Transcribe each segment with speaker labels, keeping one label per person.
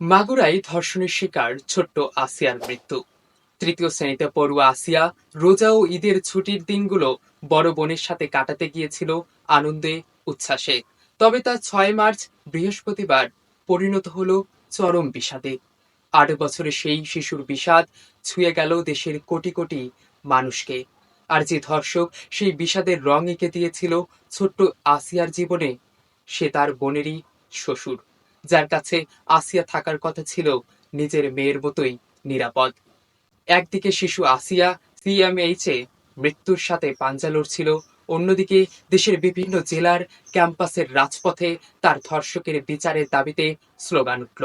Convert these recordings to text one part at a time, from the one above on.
Speaker 1: মাগুরায় ধর্ষণের শিকার ছোট্ট আসিয়ার মৃত্যু। তৃতীয় শ্রেণীতে পড়ুয়া আসিয়া রোজা ও ঈদের ছুটির দিনগুলো বড় বোনের সাথে কাটাতে গিয়েছিল আনন্দে, উচ্ছ্বাসে। তবে তা ছয় মার্চ, বৃহস্পতিবার পরিণত হলো চরম বিষাদে। আট বছরের সেই শিশুর বিষাদ ছুঁয়ে গেল দেশের কোটি কোটি মানুষকে। আর যে ধর্ষক সেই বিষাদের রং এঁকে দিয়েছিল ছোট্ট আসিয়ার জীবনে, সে তার বোনেরই শ্বশুর। যার কাছে আসিয়া থাকার কথা ছিল নিজের মেয়ের মতোই নিরাপদ। একদিকে শিশু আসিয়া সিএমএইচ মৃত্যুর সাথে পাঞ্জা লড়ছিল, অন্যদিকে দেশের বিভিন্ন জেলার ক্যাম্পাসের রাজপথে তার ধর্ষকের বিচারের দাবিতে স্লোগান উঠল।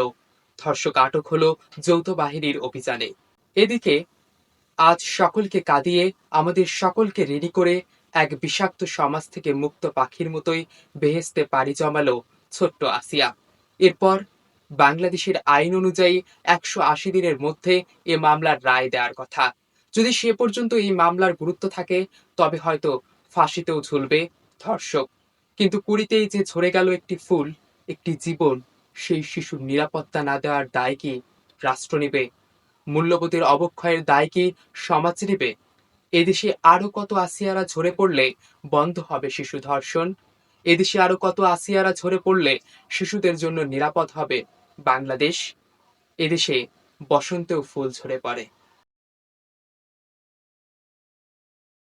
Speaker 1: ধর্ষক আটক হলো যৌথ বাহিনীর অভিযানে। এদিকে আজ সকলকে কাঁদিয়ে আমাদের সকলকে রেডি করে এক বিষাক্ত সমাজ থেকে মুক্ত পাখির মতোই বেহেস্তে পাড়ি জমালো ছোট্ট আসিয়া। এরপর বাংলাদেশের আইন অনুযায়ী একশো আশি দিনের মধ্যে এ মামলার রায় দেওয়ার কথা। যদি সে পর্যন্ত এই মামলার গুরুত্ব থাকে, তবে হয়তো ফাঁসিতেও ঝুলবে ধর্ষক। কিন্তু কুড়িতেই যে ঝরে গেল একটি ফুল, একটি জীবন, সেই শিশুর নিরাপত্তা না দেওয়ার দায় কি রাষ্ট্র নেবে? মূল্যবোধের অবক্ষয়ের দায় কি সমাজ নেবে? এদেশে আরও কত আসিয়ারা ঝরে পড়লে বন্ধ হবে শিশু ধর্ষণ? এদেশে আরও কত আসিয়ারা ঝরে পড়লে শিশুদের জন্য নিরাপদ হবে? বাংলাদেশ, এদেশে বসন্তেও ফুল ঝরে পড়ে।